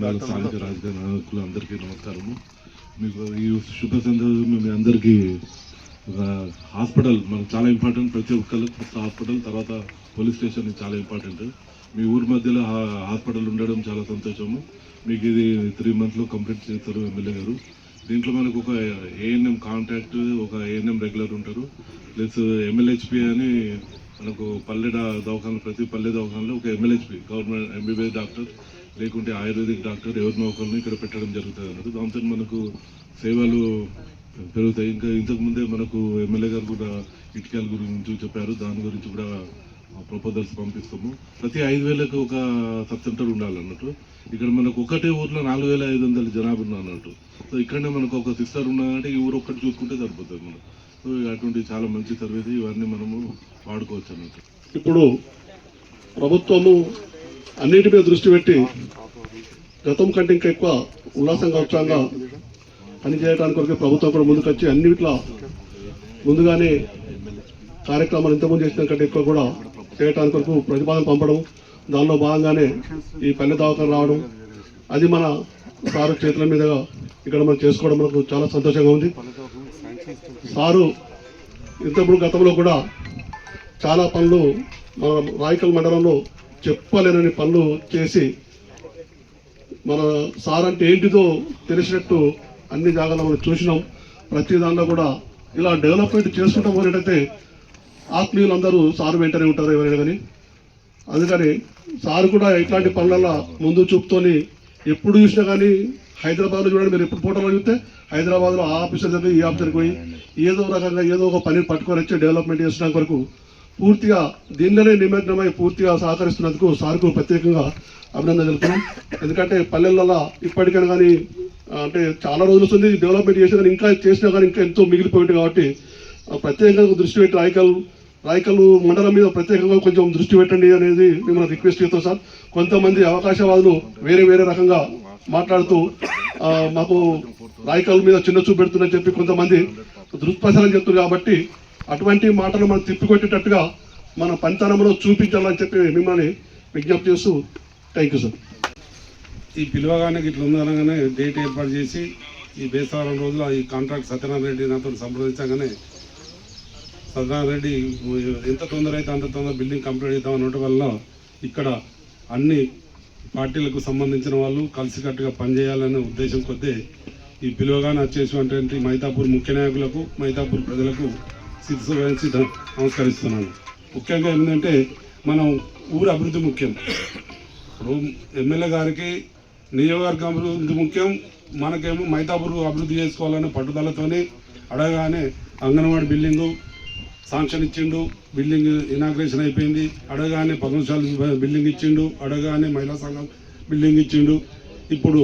ప్రేక్షకులు అందరికీ నమస్కారము. మీకు ఈ శుభ సందర్భంగా మీ అందరికీ ఒక హాస్పిటల్ మనకు చాలా ఇంపార్టెంట్ ప్రతి ఒక్కరికి ఫస్ట్ హాస్పిటల్ తర్వాత పోలీస్ స్టేషన్ చాలా ఇంపార్టెంట్. మీ ఊరి మధ్యలో హాస్పిటల్ ఉండడం చాలా సంతోషము. మీకు ఇది త్రీ మంత్స్లో కంప్లీట్ చేస్తారు ఎమ్మెల్యే గారు. దీంట్లో మనకు ఒక ఏఎన్ఎం కాంటాక్ట్ ఒక ఏఎన్ఎం రెగ్యులర్ ఉంటారు. ప్లస్ ఎంఎల్హెచ్పి అని మనకు పల్లె దవాఖాన ప్రతి పల్లె దవాఖానలో ఒక ఎంఎల్హెచ్పి గవర్నమెంట్ ఎంబీబీఎస్ డాక్టర్ లేకుంటే ఆయుర్వేదిక్ డాక్టర్ ఎవరినో ఒకరిని ఇక్కడ పెట్టడం జరుగుతుంది అన్నట్టు. దాంతో మనకు సేవలు పెరుగుతాయి. ఇంకా ఇంతకుముందే మనకు ఎమ్మెల్యే గారు కూడా ఇటుకల గురించి చెప్పారు. దాని గురించి కూడా ప్రపోజల్స్ పంపిస్తాము. ప్రతి ఐదు వేలకు ఒక సబ్ సెంటర్ ఉండాలన్నట్టు ఇక్కడ మనకు ఒకటే ఊర్లో నాలుగు వేల ఐదు వందల జనాభా ఉన్నారు అన్నట్టు. సో ఇక్కడనే మనకు ఒక సిస్టర్ ఉన్నదంటే ఈ ఊరు ఒక్కటి చూసుకుంటే సరిపోతుంది మనం సో అటువంటి చాలా మంచి సర్వీస్ ఇవన్నీ మనము వాడుకోవచ్చు అన్నట్టు. ఇప్పుడు ప్రభుత్వము అన్నిటి మీద దృష్టి పెట్టి గతం కంటే ఇంకా ఎక్కువ ఉల్లాసంగా ఉత్సాహంగా పనిచేయడానికి కొరకు ప్రభుత్వం కూడా ముందుకొచ్చి అన్నిట్లా ముందుగానే కార్యక్రమాలు ఇంతకుముందు చేసిన కంటే ఎక్కువ కూడా చేయడానికి కొరకు ప్రతిపాదన పంపడం దానిలో భాగంగానే ఈ పల్లె దవాఖాన రావడం అది మన సారు చేతుల మీదుగా ఇక్కడ మనం చేసుకోవడం మనకు చాలా సంతోషంగా ఉంది. సారు ఇంతకుముందు గతంలో కూడా చాలా పనులు మన రాయకల్ మండలంలో చెప్పలేనని పనులు చేసి మన సార్ అంటే ఏంటిదో తెలిసినట్టు అన్ని జాగాలో మనం చూసినాం. ప్రతి దానిలో కూడా ఇలా డెవలప్మెంట్ చేసుకుంటాం పోయినట్టయితే ఆత్మీయులందరూ సారు వెంటనే ఉంటారు ఎవరైనా కానీ. అందుకని సార్ కూడా ఇట్లాంటి పనులలో ముందు చూపుతోని ఎప్పుడు చూసినా కానీ హైదరాబాద్లో చూడండి మీరు ఎప్పుడు ఫోటోలో చూస్తే హైదరాబాద్లో ఆ ఆఫీసర్ దగ్గర ఈ ఆఫీసర్కి పోయి ఏదో రకంగా ఏదో ఒక పని పట్టుకొని వచ్చి డెవలప్మెంట్ చేసిన కొరకు పూర్తిగా దీనిలోనే నిమగ్నమై పూర్తిగా సహకరిస్తున్నందుకు సార్కు ప్రత్యేకంగా అభినందన తెలుపుతున్నాం ఎందుకంటే పల్లెలలో ఇప్పటికైనా కానీ అంటే చాలా రోజులు వస్తుంది డెవలప్మెంట్ చేసినా కానీ ఇంకా చేసినా కానీ ఇంకా ఎంతో మిగిలిపోయింది కాబట్టి ప్రత్యేకంగా దృష్టి పెట్టి రాయకల్ రాయకల్ మండలం మీద ప్రత్యేకంగా కొంచెం దృష్టి పెట్టండి అనేది మిమ్మల్ని రిక్వెస్ట్ చేస్తాం సార్. కొంతమంది అవకాశవాదులు వేరే వేరే రకంగా మాట్లాడుతూ మాకు రాయకల్ మీద చిన్న చూపు పెడుతుందని చెప్పి కొంతమంది దృష్ప్రచారం చెప్తున్నారు కాబట్టి అటువంటి మాటలు మనం తిప్పికొట్టేటట్టుగా మన పంతనంలో చూపించాలని చెప్పి మిమ్మల్ని విజ్ఞప్తి చేస్తూ థ్యాంక్ యూ సార్ ఈ పిలవగానే ఇట్లా ఉందనగానే డేట్ ఏర్పాటు చేసి ఈ బేసవారం రోజుల ఈ కాంట్రాక్ట్ సత్యనారాయణ రెడ్డి నాతో సంప్రదించగానే సత్యనారాయణ రెడ్డి ఎంత తొందర అయితే అంత తొందర బిల్డింగ్ కంప్లీట్ అవుతాం అనడం వల్ల ఇక్కడ అన్ని పార్టీలకు సంబంధించిన వాళ్ళు కలిసికట్టుగా పనిచేయాలనే ఉద్దేశం కొద్దీ ఈ పిలువగానే వచ్చేసినటువంటి మైతాపూర్ ముఖ్య నాయకులకు మైతాపూర్ ప్రజలకు శిరస్సు వహించి నమస్కరిస్తున్నాను. ముఖ్యంగా ఏంటంటే మనం ఊరు అభివృద్ధి ముఖ్యం. ఇప్పుడు ఎమ్మెల్యే గారికి నియోజకవర్గం అభివృద్ధి ముఖ్యం. మనకేమో మైతాపూర్ అభివృద్ధి చేసుకోవాలనే పట్టుదలతోనే అడగానే అంగన్వాడీ బిల్డింగు శాంక్షన్ ఇచ్చిండు. బిల్డింగ్ ఇనాగ్రేషన్ అయిపోయింది. అడగానే పద్మశాల బిల్డింగ్ ఇచ్చిండు. అడగానే మహిళా సంఘం బిల్డింగ్ ఇచ్చిండు. ఇప్పుడు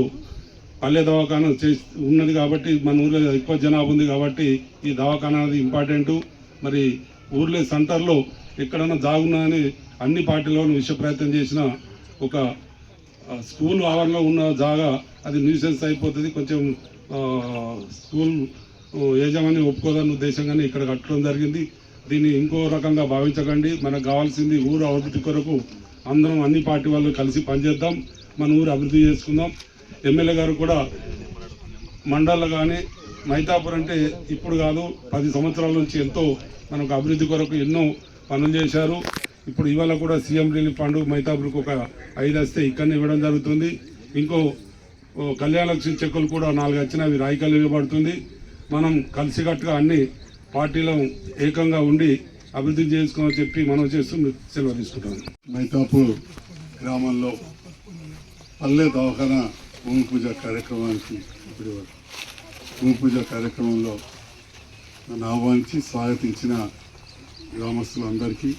పల్లె దవాఖానా చేసి ఉన్నది కాబట్టి మన ఊళ్ళో ఎక్కువ జనాభా ఉంది కాబట్టి ఈ దవాఖానా అనేది ఇంపార్టెంట్. మరి ఊర్లే సెంటర్లో ఎక్కడన్నా జాగున్నా అని అన్ని పార్టీలను విష ప్రయత్నం చేసిన ఒక స్కూల్ ఆవరణలో ఉన్న జాగా అది న్యూసెన్స్ అయిపోతుంది. కొంచెం స్కూల్ యజమాని యాజమాన్యం ఒప్పుకోదన్న ఉద్దేశంగానే ఇక్కడ కట్టడం జరిగింది. దీన్ని ఇంకో రకంగా భావించకండి. మనకు కావాల్సింది ఊరు అభివృద్ధి కొరకు అందరం అన్ని పార్టీ వాళ్ళు కలిసి పనిచేద్దాం. మన ఊరు అభివృద్ధి చేసుకుందాం. ఎమ్మెల్యే గారు కూడా మండల్లో కానీ మైతాపూర్ అంటే ఇప్పుడు కాదు పది సంవత్సరాల నుంచి ఎంతో మనకు అభివృద్ధి కొరకు ఎన్నో పనులు చేశారు. ఇప్పుడు ఇవాళ కూడా సీఎం రిలీఫ్ ఫండ్ మైతాపూర్కి ఒక ఐదు వస్తే ఇక్కడనే ఇవ్వడం జరుగుతుంది. ఇంకో కళ్యాణలక్ష్మి చెక్కులు కూడా నాలుగు వచ్చినా అవి రాయికల్ ఇవ్వబడుతుంది. మనం కలిసికట్టుగా అన్ని పార్టీలో ఏకంగా ఉండి అభివృద్ధి చేసుకోమని చెప్పి మనం చేస్తూ సెలవు తీసుకుంటాం మైతాపూర్ గ్రామంలో పల్లె దవాఖాన భూమి పూజ కార్యక్రమానికి ఇప్పుడు భూపూజ కార్యక్రమంలో నన్ను ఆహ్వానించి స్వాగతించిన గ్రామస్తులందరికీ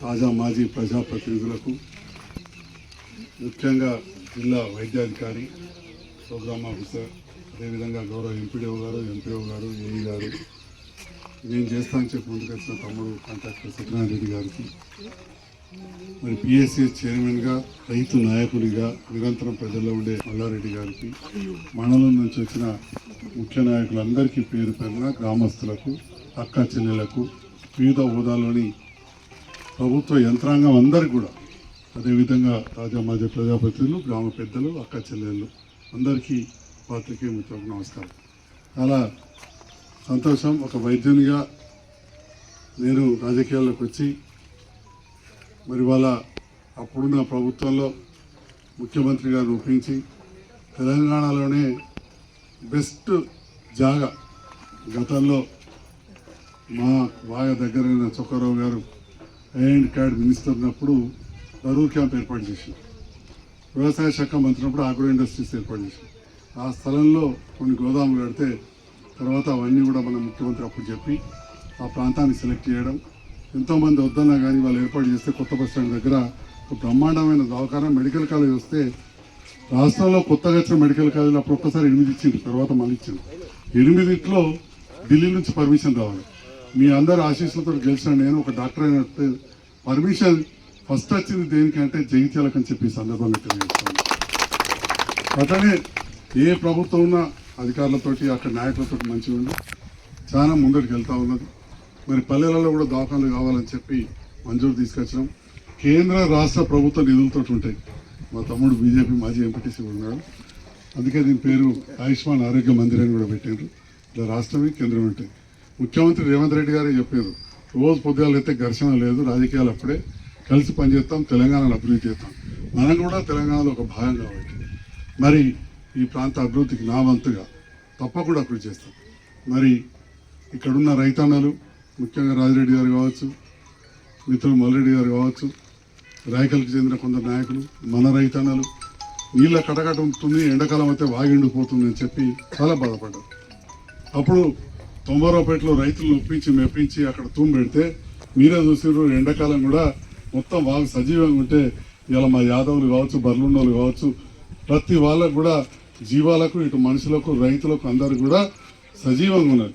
తాజా మాజీ ప్రజాప్రతినిధులకు ముఖ్యంగా జిల్లా వైద్యాధికారి ప్రోగ్రామ్ ఆఫీసర్ అదేవిధంగా గౌరవ ఎంపీడీఓ గారు ఎంపీఓ గారు ఏఈ గారు నేను చేస్తానని చెప్పి ముందుకొచ్చిన తమ్ముడు కాంట్రాక్టర్ సత్యనారాయణ రెడ్డి గారికి మరి పిఎస్సి చైర్మన్గా రైతు నాయకునిగా నిరంతరం ప్రజల్లో ఉండే మల్లారెడ్డి గారికి మండలం నుంచి వచ్చిన ముఖ్య నాయకులందరికీ పేరు పేరున గ్రామస్తులకు అక్క చెల్లెలకు వివిధ హోదాలోని ప్రభుత్వ యంత్రాంగం అందరికీ కూడా అదేవిధంగా తాజా మాజీ ప్రజాప్రతినిధులు గ్రామ పెద్దలు అక్క చెల్లెళ్ళు అందరికీ పాత్రికే మిత్రులకు నమస్కారం. చాలా సంతోషం. ఒక వైద్యునిగా నేను రాజకీయాల్లోకి వచ్చి మరి వాళ్ళ అప్పుడున్న ప్రభుత్వంలో ముఖ్యమంత్రి గారు తెలంగాణలోనే బెస్ట్ జాగా గతంలో మా బాగా దగ్గరైన చొక్కరావు గారు అండ్ క్యాడ్ మినిస్టర్ ఉన్నప్పుడు దరూర్ క్యాంప్ ఏర్పాటు చేసింది. వ్యవసాయ శాఖ మంత్రి ఉన్నప్పుడు ఆగ్రో ఇండస్ట్రీస్ ఏర్పాటు చేసింది. ఆ స్థలంలో కొన్ని గోదాములు కడితే తర్వాత అవన్నీ కూడా మన ముఖ్యమంత్రి అప్పుడు చెప్పి ఆ ప్రాంతాన్ని సెలెక్ట్ చేయడం ఎంతోమంది వద్దన్నా కానీ వాళ్ళు ఏర్పాటు చేస్తే కొత్త బస్ స్టాండ్ దగ్గర బ్రహ్మాండమైన దవాఖాన మెడికల్ కాలేజ్ వస్తే రాష్ట్రంలో కొత్తగా వచ్చిన మెడికల్ కాలేజీలు అప్పుడు ఒక్కసారి ఎనిమిది ఇచ్చింది తర్వాత మళ్ళీ ఇచ్చింది ఎనిమిదిట్లో ఢిల్లీ నుంచి పర్మిషన్ రావాలి. మీ అందరు ఆశీస్సులతో గెలిచిన నేను ఒక డాక్టర్ అయినట్టు పర్మిషన్ ఫస్ట్ వచ్చింది దేనికంటే జగిత్యాలకు అని చెప్పి సందర్భంగా తెలియజేస్తాను. అట్లనే ఏ ప్రభుత్వం ఉన్న అధికారులతోటి అక్కడ నాయకులతోటి మంచిగా ఉంది చాలా ముందరికి వెళ్తూ ఉన్నది. మరి పల్లెలలో కూడా దవాఖానలు కావాలని చెప్పి మంజూరు తీసుకొచ్చినాం. కేంద్ర రాష్ట్ర ప్రభుత్వ నిధులతో ఉంటాయి మా తమ్ముడు బీజేపీ మాజీ ఎంపీటీసీ ఉన్నాడు. అందుకే దీని పేరు ఆయుష్మాన్ ఆరోగ్య మందిర్ అని కూడా పెట్టారు ఇలా రాష్ట్రమే కేంద్రం ఉంటాయి ముఖ్యమంత్రి రేవంత్ రెడ్డి గారే చెప్పారు రోజు పొద్దుగాలు అయితే ఘర్షణ లేదు రాజకీయాలు అప్పుడే. కలిసి పనిచేస్తాం తెలంగాణను అభివృద్ధి చేస్తాం. మనం కూడా తెలంగాణలో ఒక భాగం కాబట్టి. మరి ఈ ప్రాంత అభివృద్ధికి నా వంతుగా తప్పకుండా కృషి చేస్తాం. మరి ఇక్కడున్న రైతన్నలు ముఖ్యంగా రాజిరెడ్డి గారు కావచ్చు మిత్రులు మల్రెడ్డి గారు కావచ్చు రాయకల్కి చెందిన కొందరు నాయకులు మన రైతన్నలు నీళ్ళ కటకట ఉంటుంది ఎండాకాలం అయితే వాగిండిపోతుంది అని చెప్పి చాలా బాధపడ్డారు. అప్పుడు తొంభరావుపేటలో రైతులను ఒప్పించి మెప్పించి అక్కడ తూము పెడితే మీరే చూసారు ఎండాకాలం కూడా మొత్తం వాగు సజీవంగా ఉంటే ఇలా మా యాదవులు కావచ్చు బర్లున్నోళ్ళు కావచ్చు ప్రతి వాళ్ళకు కూడా జీవాలకు ఇటు మనుషులకు రైతులకు అందరు కూడా సజీవంగా ఉన్నారు.